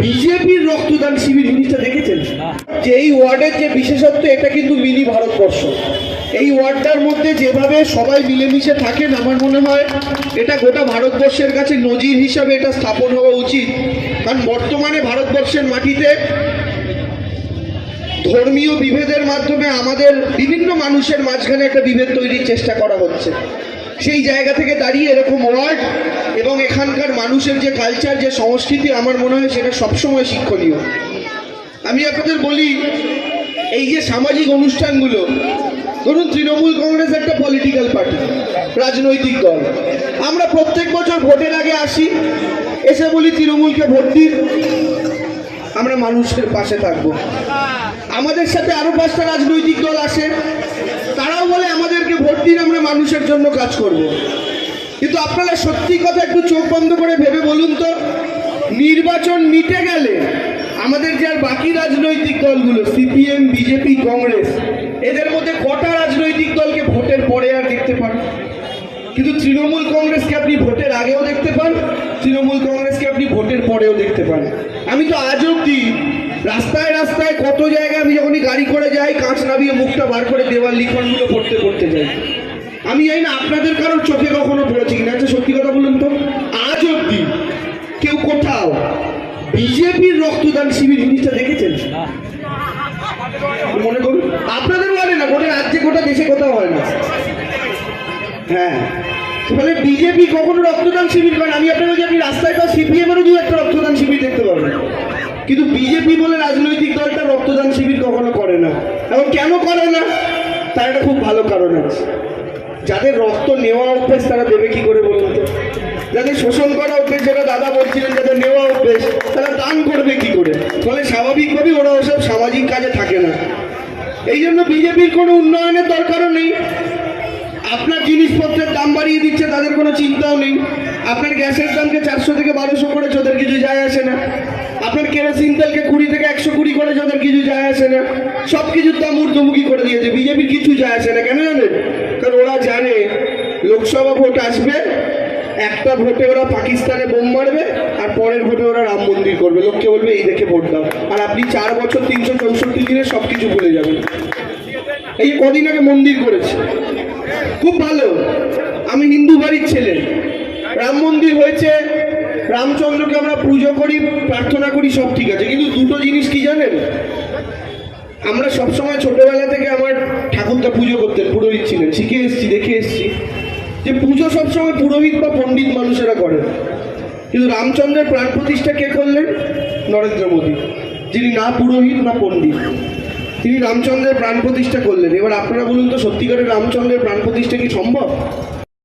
বিজেপির রক্তদান শিবির জিনিসটা দেখেছেন যে এই ওয়ার্ডের যে বিশেষত্ব, এটা কিন্তু মিনি ভারতবর্ষ। এই ওয়ার্ডটার মধ্যে যেভাবে সবাই মিলেমিশে থাকেন, আমার মনে হয় এটা গোটা ভারতবর্ষের কাছে নজির হিসাবে এটা স্থাপন হওয়া উচিত। কারণ বর্তমানে ভারতবর্ষের মাটিতে ধর্মীয় বিভেদের মাধ্যমে আমাদের বিভিন্ন মানুষের মাঝখানে একটা বিভেদ তৈরির চেষ্টা করা হচ্ছে। সেই জায়গা থেকে দাঁড়িয়ে এরকম ওয়ার্ড এবং এখানকার মানুষের যে কালচার যে সংস্কৃতি, আমার মনে হয় সেটা সবসময় শিক্ষণীয়। আমি আপনাদের বলি, এই যে সামাজিক অনুষ্ঠানগুলো, ধরুন তৃণমূল কংগ্রেস একটা পলিটিক্যাল পার্টি রাজনৈতিক দল। আমরা প্রত্যেক বছর ভোটের আগে আসি, এসে বলি তৃণমূলকে ভোট দিন, আমরা মানুষের পাশে থাকব। আমাদের সাথে আরও পাঁচটা রাজনৈতিক দল আসে, তারাও বলে আমাদেরকে ভোট দিন, আমরা মানুষের জন্য কাজ করব। কিন্তু আপনারা সত্যি কথা একটু চোখ বন্ধ করে ভেবে বলুন তো, নির্বাচন মিটে গেলে আমাদের যে আর বাকি রাজনৈতিক দলগুলো, সিপিএম, বিজেপি, কংগ্রেস, এদের মধ্যে কটা রাজনৈতিক দলকে ভোটের পরে আর দেখতে পান? কিন্তু তৃণমূল কংগ্রেসকে আপনি ভোটের আগেও দেখতে পান, তৃণমূল কংগ্রেসকে আপনি ভোটের পরেও দেখতে পান। আমি তো আজ অব্দি রাস্তায় রাস্তায় কত জায়গায় আমি যখনই গাড়ি করে যাই, কাঁচ নামিয়ে মুখটা বার করে দেওয়াল লিখনগুলো পড়তে পড়তে যাই। আমি জানি না আপনাদের কারোর চোখে কখনো পড়েছি কিনা আচ্ছা সত্যি কথা বলুন তো। আজ অব্দি কেউ কোথাও বিজেপির রক্তদান শিবির জিনিসটা দেখেছেন? মনে করুন আপনাদের বলে না গোটা রাজ্যে গোটা দেশে কোথাও হয় না। হ্যাঁ। তাহলে বিজেপি কখনো রক্তদান শিবির করেন আমি আপনাকে বলছি আপনি রাস্তায় তো সিপিএম এরও দু একটা রক্তদান শিবির দেখতে পাবেন। কিন্তু বিজেপি বলে রাজনৈতিক দলটা রক্তদান শিবির কখনো করে না। এবং কেন করে না? তার একটা খুব ভালো কারণ আছে। যাদের রক্ত নেওয়া অভ্যেস তারা দেবে কি করে বলুন যাদের শোষণ করা অভ্যেস, যেটা দাদা বলছিলেন, যাদের নেওয়া অভ্যেস, তারা দান করবে কি করে? ফলে স্বাভাবিকভাবেই ওরা ওসব সামাজিক কাজে থাকে না। এই জন্য বিজেপির কোনো উন্নয়নের দরকারও নেই। আপনার জিনিসপত্রের দাম বাড়িয়ে দিচ্ছে, তাদের কোনো চিন্তাও নেই। আপনার গ্যাসের দামকে চারশো থেকে বারোশো করে ওদের কিছু যায় আসে না। আপনার কেরোসিন তেলকে কুড়ি থেকে একশো কুড়ি করে ওদের কিছু যায় আসে না। সব কিছুর দাম ঊর্ধ্বমুখী করে দিয়েছে। বিজেপির কিছু যায় আসে না, কেন জানেন? লোকসভা ভোট আসবে, একটা ভোটে ওরা পাকিস্তানে বোম মারবে, আর পরের ভোটে ওরা রাম মন্দির করবে। লোককে বলবে, এই দেখে ভোট দাও। আর আপনি চার বছর, তিনশো চৌষট্টি দিনে সব কিছু ভুলে যাবেন। এই কদিন আগে মন্দির করেছে। খুব ভালো। আমি হিন্দু বাড়ির ছেলে। রাম মন্দির হয়েছে, রামচন্দ্রকে আমরা পুজো করি, প্রার্থনা করি, সব ঠিক আছে। কিন্তু দুটো জিনিস কি জানেন? আমরা সবসময় ছোটবেলা থেকে আমার ঠাকুরটা পুজো করতেন পুরোহিত ছিলেন। শিখে এসেছি সবসময় পুরোহিত বা পণ্ডিত মানুষেরা করেন। কিন্তু রামচন্দ্রের প্রাণ প্রতিষ্ঠা কে করলেন? নরেন্দ্র মোদী, যিনি না পুরোহিত না পণ্ডিত। তিনি রামচন্দ্রের প্রাণ প্রতিষ্ঠা করলেন। এবার আপনারা বলুন তো, সত্যিকারের রামচন্দ্রের প্রাণ প্রতিষ্ঠা কি সম্ভব?